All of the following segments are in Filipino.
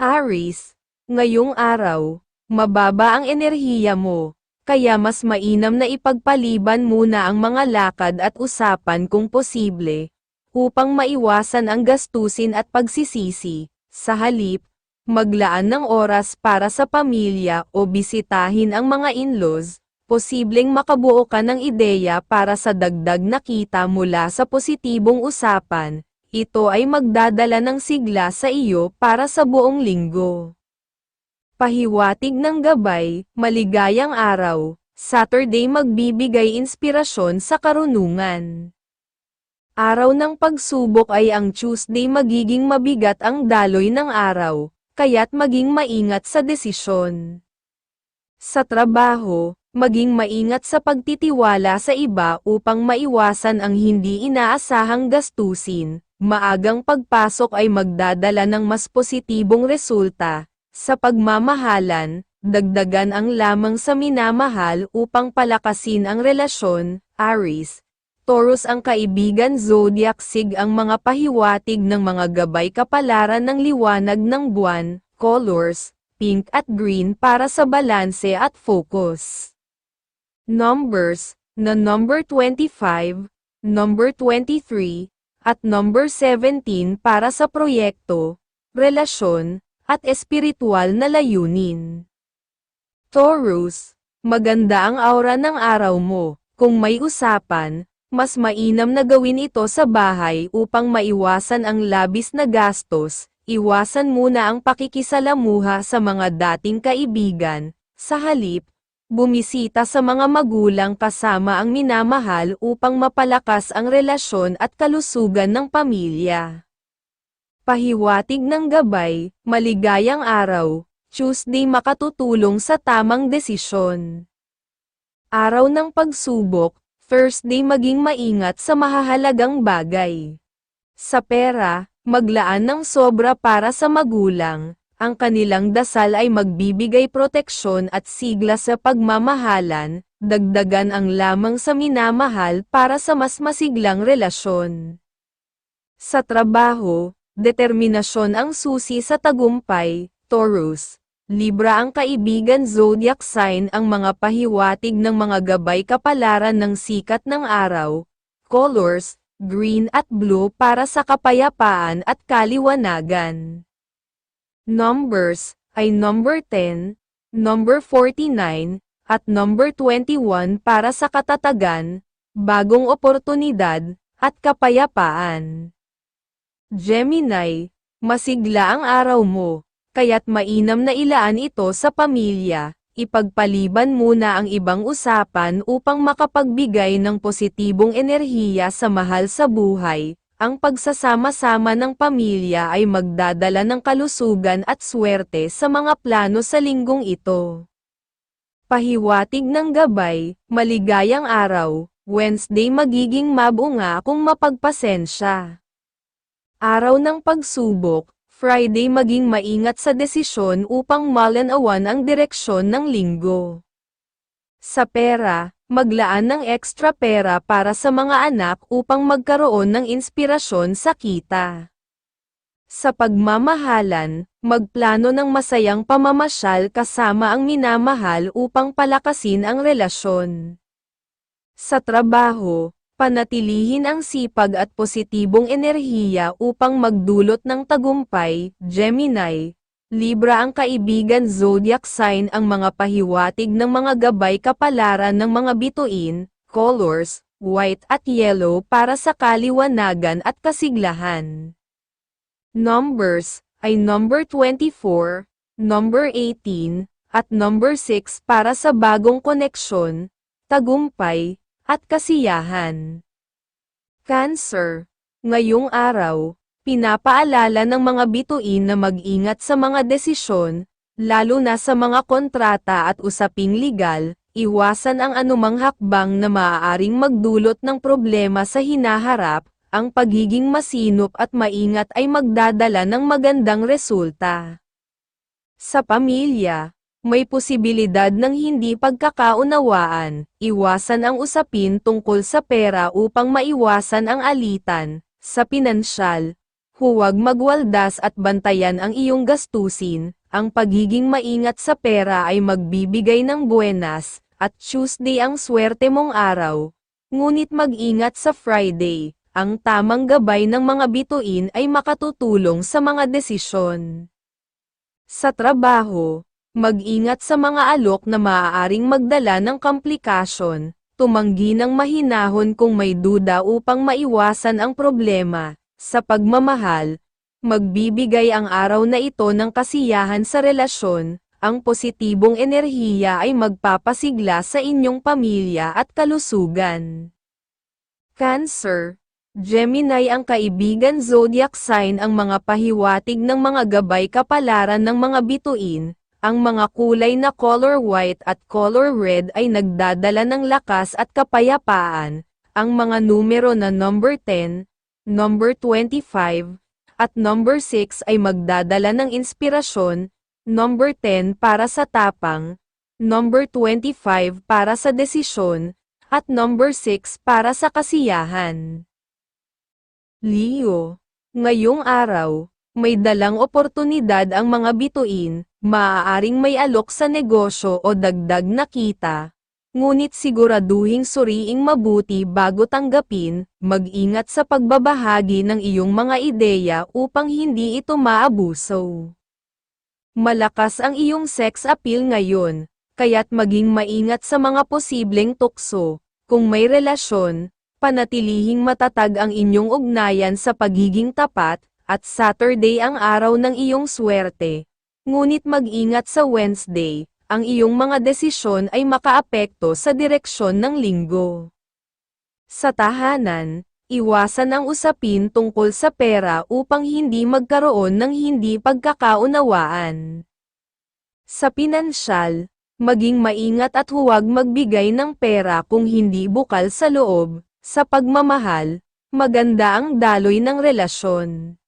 Aris, ngayong araw, mababa ang enerhiya mo, kaya mas mainam na ipagpaliban muna ang mga lakad at usapan kung posible, upang maiwasan ang gastusin at pagsisisi. Sa halip, maglaan ng oras para sa pamilya o bisitahin ang mga in-laws, posibleng makabuo ka ng ideya para sa dagdag na kita mula sa positibong usapan, ito ay magdadala ng sigla sa iyo para sa buong linggo. Pahiwatig ng gabay, maligayang araw, Saturday magbibigay inspirasyon sa karunungan. Araw ng pagsubok ay ang Tuesday magiging mabigat ang daloy ng araw, kaya't maging maingat sa desisyon. Sa trabaho, maging maingat sa pagtitiwala sa iba upang maiwasan ang hindi inaasahang gastusin, maagang pagpasok ay magdadala ng mas positibong resulta. Sa pagmamahalan, dagdagan ang lamang sa minamahal upang palakasin ang relasyon, Aries. Taurus ang kaibigan zodiac sig ang mga pahiwatig ng mga gabay kapalaran ng liwanag ng buwan, colors, pink at green para sa balanse at focus. Numbers, na number 25, number 23, at number 17 para sa proyekto, relasyon, at espiritual na layunin. Taurus, maganda ang aura ng araw mo. Kung may usapan, mas mainam na gawin ito sa bahay upang maiwasan ang labis na gastos. Iwasan muna ang pakikisalamuha sa mga dating kaibigan. Sa halip, bumisita sa mga magulang kasama ang minamahal upang mapalakas ang relasyon at kalusugan ng pamilya. Pahiwatig ng gabay, maligayang araw, Tuesday makatutulong sa tamang desisyon. Araw ng pagsubok, Thursday maging maingat sa mahahalagang bagay. Sa pera, maglaan ng sobra para sa magulang, ang kanilang dasal ay magbibigay proteksyon at sigla sa pagmamahalan, dagdagan ang lamang sa minamahal para sa mas masiglang relasyon. Sa trabaho, determinasyon ang susi sa tagumpay, Taurus. Libra ang kaibigan zodiac sign ang mga pahiwatig ng mga gabay kapalaran ng sikat ng araw, colors, green at blue para sa kapayapaan at kaliwanagan. Numbers, ay number 10, number 49, at number 21 para sa katatagan, bagong oportunidad, at kapayapaan. Gemini, masigla ang araw mo, kaya't mainam na ilaan ito sa pamilya, ipagpaliban muna ang ibang usapan upang makapagbigay ng positibong enerhiya sa mahal sa buhay, ang pagsasama-sama ng pamilya ay magdadala ng kalusugan at swerte sa mga plano sa linggong ito. Pahiwatig ng gabay, maligayang araw, Wednesday magiging mabunga kung mapagpasensya. Araw ng pagsubok, Friday maging maingat sa desisyon upang malanawan ang direksyon ng linggo. Sa pera, maglaan ng ekstra pera para sa mga anak upang magkaroon ng inspirasyon sa kita. Sa pagmamahalan, magplano ng masayang pamamasyal kasama ang minamahal upang palakasin ang relasyon. Sa trabaho, panatilihin ang sipag at positibong enerhiya upang magdulot ng tagumpay, Gemini, Libra ang kaibigan zodiac sign ang mga pahiwatig ng mga gabay kapalaran ng mga bituin, colors, white at yellow para sa kaliwanagan at kasiglahan. Numbers, ay number 24, number 18, at number 6 para sa bagong koneksyon, tagumpay, at kasiyahan. Cancer, ngayong araw, Pinapaalala ng mga bituin na mag-ingat sa mga desisyon, lalo na sa mga kontrata at usaping legal, iwasan ang anumang hakbang na maaaring magdulot ng problema sa hinaharap, ang pagiging masinop at maingat ay magdadala ng magandang resulta. Sa pamilya, may posibilidad ng hindi pagkakaunawaan, iwasan ang usapin tungkol sa pera upang maiwasan ang alitan, sa pinansyal, Huwag magwaldas at bantayan ang iyong gastusin, ang pagiging maingat sa pera ay magbibigay ng buenas, at Tuesday ang swerte mong araw. Ngunit mag-ingat sa Friday, ang tamang gabay ng mga bituin ay makatutulong sa mga desisyon. Sa trabaho, mag-ingat sa mga alok na maaaring magdala ng komplikasyon, tumanggi ng mahinahon kung may duda upang maiwasan ang problema. Sa pagmamahal, magbibigay ang araw na ito ng kasiyahan sa relasyon, ang positibong enerhiya ay magpapasigla sa inyong pamilya at kalusugan. Cancer. Gemini ang kaibigan zodiac sign ang mga pahiwatig ng mga gabay kapalaran ng mga bituin, ang mga kulay na color white at color red ay nagdadala ng lakas at kapayapaan, ang mga numero na number 10, number 25, at number 6 ay magdadala ng inspirasyon, number 10 para sa tapang, number 25 para sa desisyon, at number 6 para sa kasiyahan. Leo, ngayong araw, may dalang oportunidad ang mga bituin, maaaring may alok sa negosyo o dagdag na kita. Ngunit siguraduhing suriing mabuti bago tanggapin, mag-ingat sa pagbabahagi ng iyong mga ideya upang hindi ito maabuso. Malakas ang iyong sex appeal ngayon, kaya't maging maingat sa mga posibleng tukso. Kung may relasyon, panatilihing matatag ang inyong ugnayan sa pagiging tapat, at Saturday ang araw ng iyong swerte. Ngunit mag-ingat sa Wednesday, ang iyong mga desisyon ay makaapekto sa direksyon ng linggo. Sa tahanan, iwasan ang usapin tungkol sa pera upang hindi magkaroon ng hindi pagkakaunawaan. Sa pinansyal, maging maingat at huwag magbigay ng pera kung hindi bukal sa loob, sa pagmamahal, maganda ang daloy ng relasyon.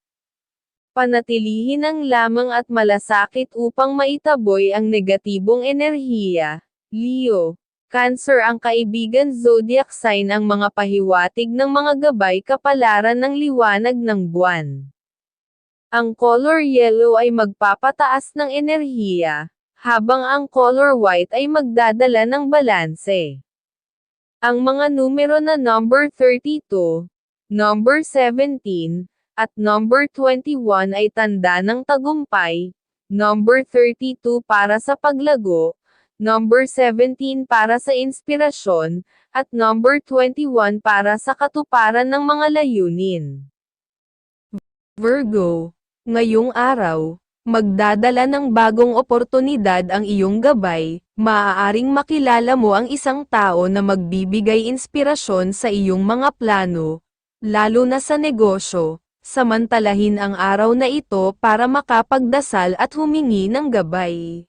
Panatilihin ang lamang at malasakit upang maitaboy ang negatibong enerhiya. Leo, Cancer ang kaibigan zodiac sign ang mga pahiwatig ng mga gabay kapalaran ng liwanag ng buwan. Ang color yellow ay magpapataas ng enerhiya, habang ang color white ay magdadala ng balanse. Ang mga numero na number 32, number 17, at number 21 ay tanda ng tagumpay, number 32 para sa paglago, number 17 para sa inspirasyon, at number 21 para sa katuparan ng mga layunin. Virgo, ngayong araw, magdadala ng bagong oportunidad ang iyong gabay, maaaring makilala mo ang isang tao na magbibigay inspirasyon sa iyong mga plano, lalo na sa negosyo, samantalahin ang araw na ito para makapagdasal at humingi ng gabay.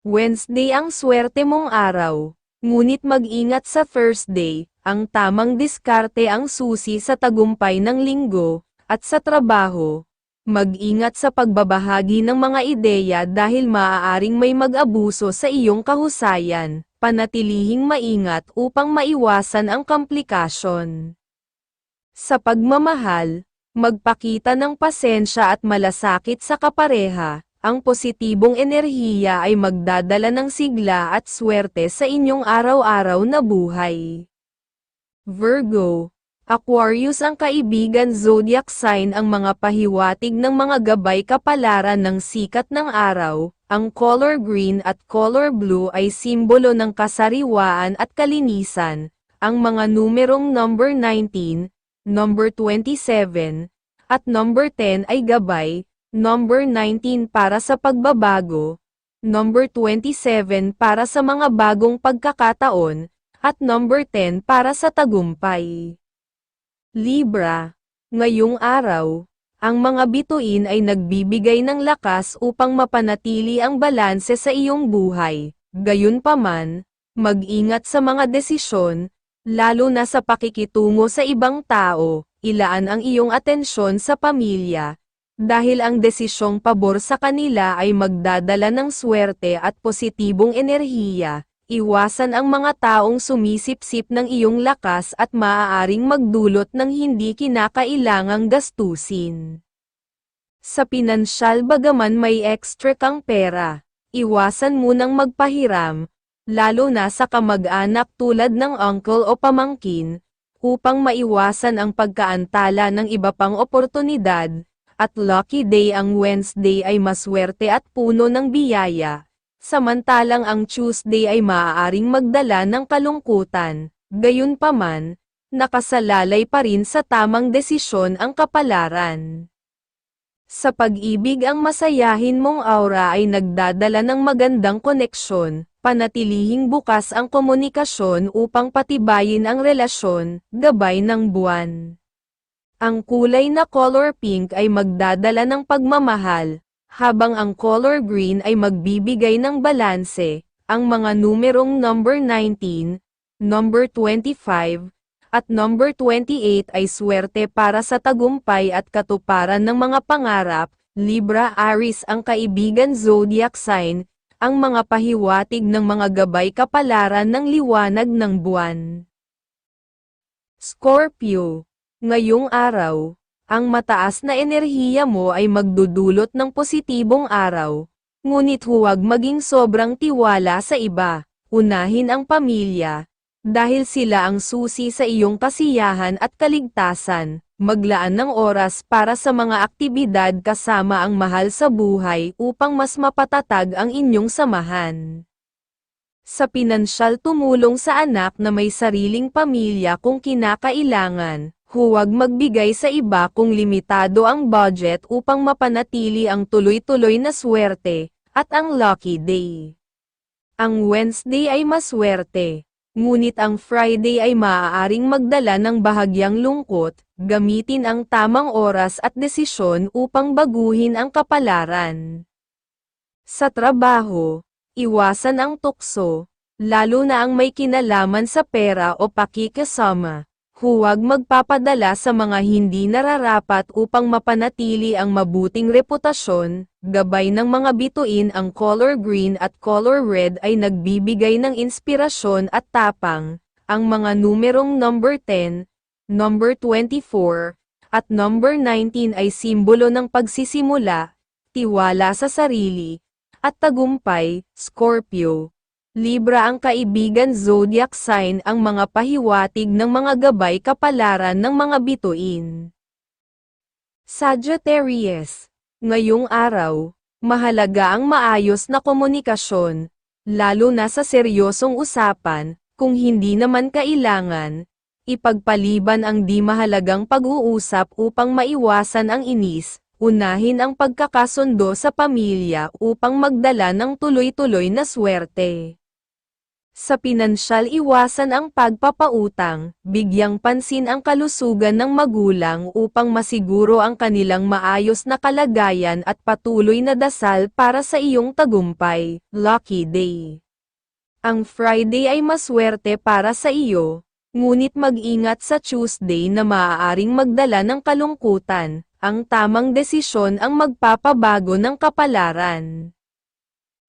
Wednesday ang swerte mong araw, ngunit mag-ingat sa Thursday, ang tamang diskarte ang susi sa tagumpay ng linggo, at sa trabaho. Mag-ingat sa pagbabahagi ng mga ideya dahil maaaring may mag-abuso sa iyong kahusayan, panatilihing maingat upang maiwasan ang komplikasyon. Sa pagmamahal, Magpakita ng pasensya at malasakit sa kapareha, ang positibong enerhiya ay magdadala ng sigla at swerte sa inyong araw-araw na buhay. Virgo, Aquarius ang kaibigan zodiac sign ang mga pahiwatig ng mga gabay kapalaran ng sikat ng araw, ang color green at color blue ay simbolo ng kasariwaan at kalinisan, ang mga numerong number 19, number 27, at number 10 ay gabay, number 19 para sa pagbabago, number 27 para sa mga bagong pagkakataon, at number 10 para sa tagumpay. Libra, ngayong araw, ang mga bituin ay nagbibigay ng lakas upang mapanatili ang balanse sa iyong buhay, gayunpaman, mag-ingat sa mga desisyon, lalo na sa pakikitungo sa ibang tao, ilaan ang iyong atensyon sa pamilya, dahil ang desisyong pabor sa kanila ay magdadala ng swerte at positibong enerhiya, Iwasan ang mga taong sumisipsip ng iyong lakas at maaaring magdulot ng hindi kinakailangang gastusin. Sa pinansyal bagaman may extra kang pera, iwasan munang magpahiram, lalo na sa kamag-anak tulad ng uncle o pamangkin, upang maiwasan ang pagkaantala ng iba pang oportunidad, at lucky day ang Wednesday ay maswerte at puno ng biyaya, samantalang ang Tuesday ay maaaring magdala ng kalungkutan, gayunpaman, nakasalalay pa rin sa tamang desisyon ang kapalaran. Sa pag-ibig ang masayahin mong aura ay nagdadala ng magandang koneksyon, panatilihing bukas ang komunikasyon upang patibayin ang relasyon, gabay ng buwan. Ang kulay na color pink ay magdadala ng pagmamahal, habang ang color green ay magbibigay ng balanse, ang mga numerong number 19, number 25, at number 28 ay swerte para sa tagumpay at katuparan ng mga pangarap, Libra Aries ang kaibigan zodiac sign, ang mga pahiwatig ng mga gabay kapalaran ng liwanag ng buwan. Scorpio, ngayong araw, ang mataas na enerhiya mo ay magdudulot ng positibong araw, ngunit huwag maging sobrang tiwala sa iba, unahin ang pamilya, dahil sila ang susi sa iyong kasiyahan at kaligtasan, maglaan ng oras para sa mga aktibidad kasama ang mahal sa buhay upang mas mapatatag ang inyong samahan. Sa pinansyal tumulong sa anak na may sariling pamilya kung kinakailangan, huwag magbigay sa iba kung limitado ang budget upang mapanatili ang tuloy-tuloy na swerte, at ang lucky day. Ang Wednesday ay maswerte, Ngunit ang Friday ay maaaring magdala ng bahagyang lungkot, gamitin ang tamang oras at desisyon upang baguhin ang kapalaran. Sa trabaho, iwasan ang tukso, lalo na ang may kinalaman sa pera o pakikasama. Huwag magpapadala sa mga hindi nararapat upang mapanatili ang mabuting reputasyon, gabay ng mga bituin ang color green at color red ay nagbibigay ng inspirasyon at tapang, ang mga numerong number 10, number 24, at number 19 ay simbolo ng pagsisimula, tiwala sa sarili, at tagumpay, Scorpio. Libra ang kaibigan zodiac sign ang mga pahiwatig ng mga gabay kapalaran ng mga bituin. Sagittarius, ngayong araw, mahalaga ang maayos na komunikasyon, lalo na sa seryosong usapan, kung hindi naman kailangan, ipagpaliban ang di mahalagang pag-uusap upang maiwasan ang inis, unahin ang pagkakasundo sa pamilya upang magdala ng tuloy-tuloy na swerte. Sa pinansyal iwasan ang pagpapautang, bigyang pansin ang kalusugan ng magulang upang masiguro ang kanilang maayos na kalagayan at patuloy na dasal para sa iyong tagumpay, Lucky Day. Ang Friday ay maswerte para sa iyo, ngunit mag-ingat sa Tuesday na maaaring magdala ng kalungkutan, ang tamang desisyon ang magpapabago ng kapalaran.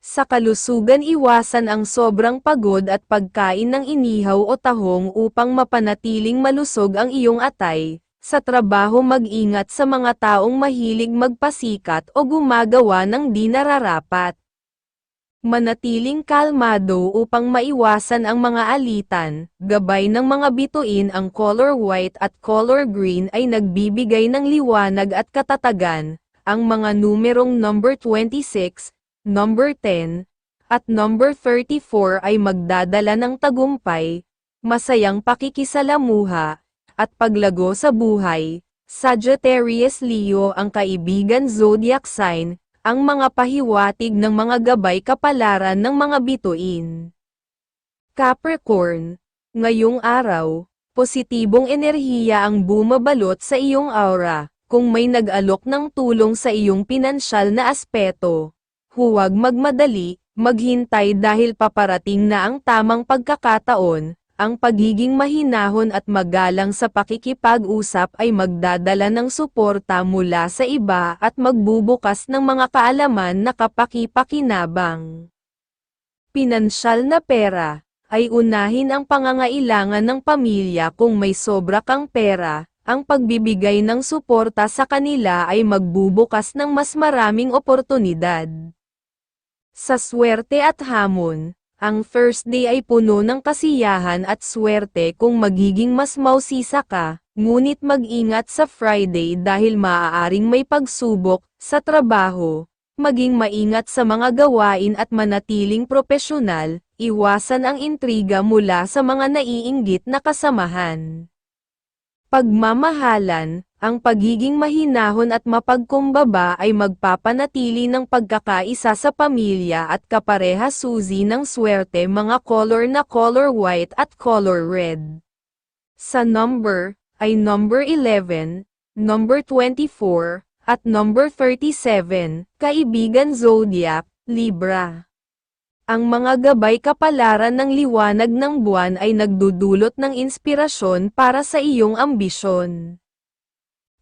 Sa kalusugan iwasan ang sobrang pagod at pagkain ng inihaw o tahong upang mapanatiling malusog ang iyong atay. Sa trabaho mag-ingat sa mga taong mahilig magpasikat o gumagawa ng di nararapat. Manatiling kalmado upang maiwasan ang mga alitan, gabay ng mga bituin ang color white at color green ay nagbibigay ng liwanag at katatagan, ang mga numerong number 26, number 10, at number 34 ay magdadala ng tagumpay, masayang pakikisalamuha, at paglago sa buhay. Sagittarius Leo ang kaibigan zodiac sign, ang mga pahiwatig ng mga gabay kapalaran ng mga bituin. Capricorn, ngayong araw, positibong enerhiya ang bumabalot sa iyong aura, kung may nag-alok ng tulong sa iyong pinansyal na aspeto Huwag magmadali, maghintay dahil paparating na ang tamang pagkakataon, ang pagiging mahinahon at magalang sa pakikipag-usap ay magdadala ng suporta mula sa iba at magbubukas ng mga kaalaman na kapakipakinabang. Pinansyal na pera, ay unahin ang pangangailangan ng pamilya kung may sobra kang pera, ang pagbibigay ng suporta sa kanila ay magbubukas ng mas maraming oportunidad. Sa swerte at hamon, ang Thursday ay puno ng kasiyahan at swerte kung magiging mas mausisa ka, ngunit mag-ingat sa Friday dahil maaaring may pagsubok sa trabaho, maging maingat sa mga gawain at manatiling propesyonal, iwasan ang intriga mula sa mga naiinggit na kasamahan. Pagmamahalan, ang pagiging mahinahon at mapagkumbaba ay magpapanatili ng pagkakaisa sa pamilya at kapareha suzi ng swerte mga color na color white at color red. Sa number, ay number 11, number 24, at number 37, kaibigan zodiac, Libra. Ang mga gabay kapalaran ng liwanag ng buwan ay nagdudulot ng inspirasyon para sa iyong ambisyon.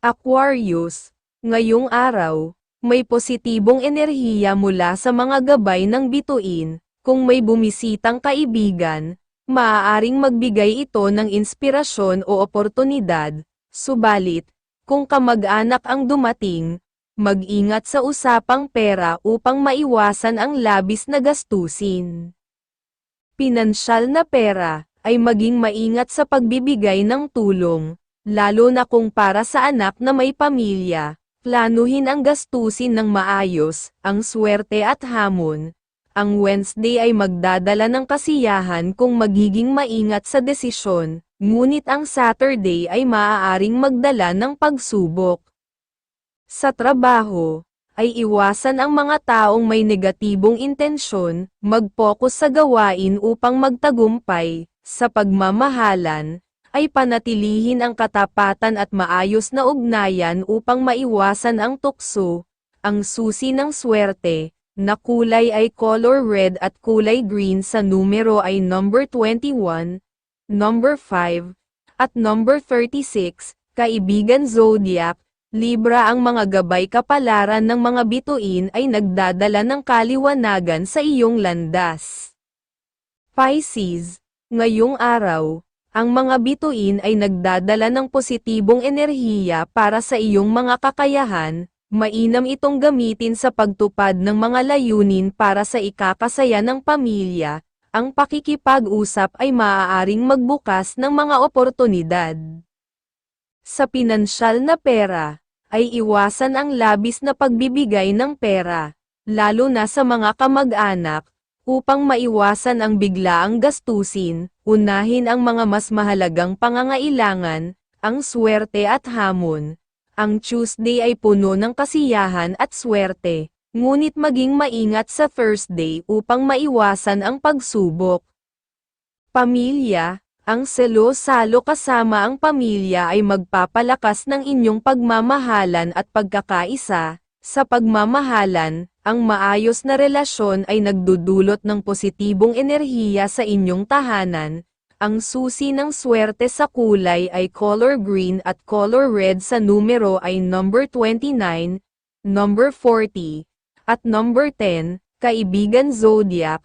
Aquarius, ngayong araw, may positibong enerhiya mula sa mga gabay ng bituin, kung may bumisitang kaibigan, maaaring magbigay ito ng inspirasyon o oportunidad, subalit, kung kamag-anak ang dumating, mag-ingat sa usapang pera upang maiwasan ang labis na gastusin. Pinansyal na pera, ay maging maingat sa pagbibigay ng tulong, lalo na kung para sa anak na may pamilya, planuhin ang gastusin ng maayos, ang swerte at hamon. Ang Wednesday ay magdadala ng kasiyahan kung magiging maingat sa desisyon, ngunit ang Saturday ay maaaring magdala ng pagsubok. Sa trabaho, ay iwasan ang mga taong may negatibong intensyon, mag-focus sa gawain upang magtagumpay, sa pagmamahalan, ay panatilihin ang katapatan at maayos na ugnayan upang maiwasan ang tukso, ang susi ng swerte, na kulay ay color red at kulay green sa numero ay number 21, number 5, at number 36, kaibigan zodiac, Libra ang mga gabay kapalaran ng mga bituin ay nagdadala ng kaliwanagan sa iyong landas. Pisces, ngayong araw, ang mga bituin ay nagdadala ng positibong enerhiya para sa iyong mga kakayahan, mainam itong gamitin sa pagtupad ng mga layunin para sa ikakasaya ng pamilya, ang pakikipag-usap ay maaaring magbukas ng mga oportunidad. Sa pinansyal na pera, ay iwasan ang labis na pagbibigay ng pera, lalo na sa mga kamag-anak, upang maiwasan ang biglaang gastusin, unahin ang mga mas mahalagang pangangailangan, ang swerte at hamon. Ang Tuesday ay puno ng kasiyahan at swerte, ngunit maging maingat sa Thursday upang maiwasan ang pagsubok. Pamilya, ang selo-salo kasama ang pamilya ay magpapalakas ng inyong pagmamahalan at pagkakaisa. Sa pagmamahalan, ang maayos na relasyon ay nagdudulot ng positibong enerhiya sa inyong tahanan. Ang susi ng swerte sa kulay ay color green at color red sa numero ay number 29, number 40, at number 10, kaibigan zodiac,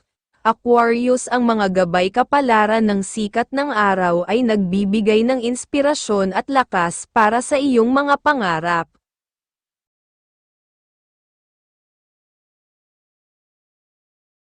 Aquarius ang mga gabay kapalaran ng sikat ng araw ay nagbibigay ng inspirasyon at lakas para sa iyong mga pangarap.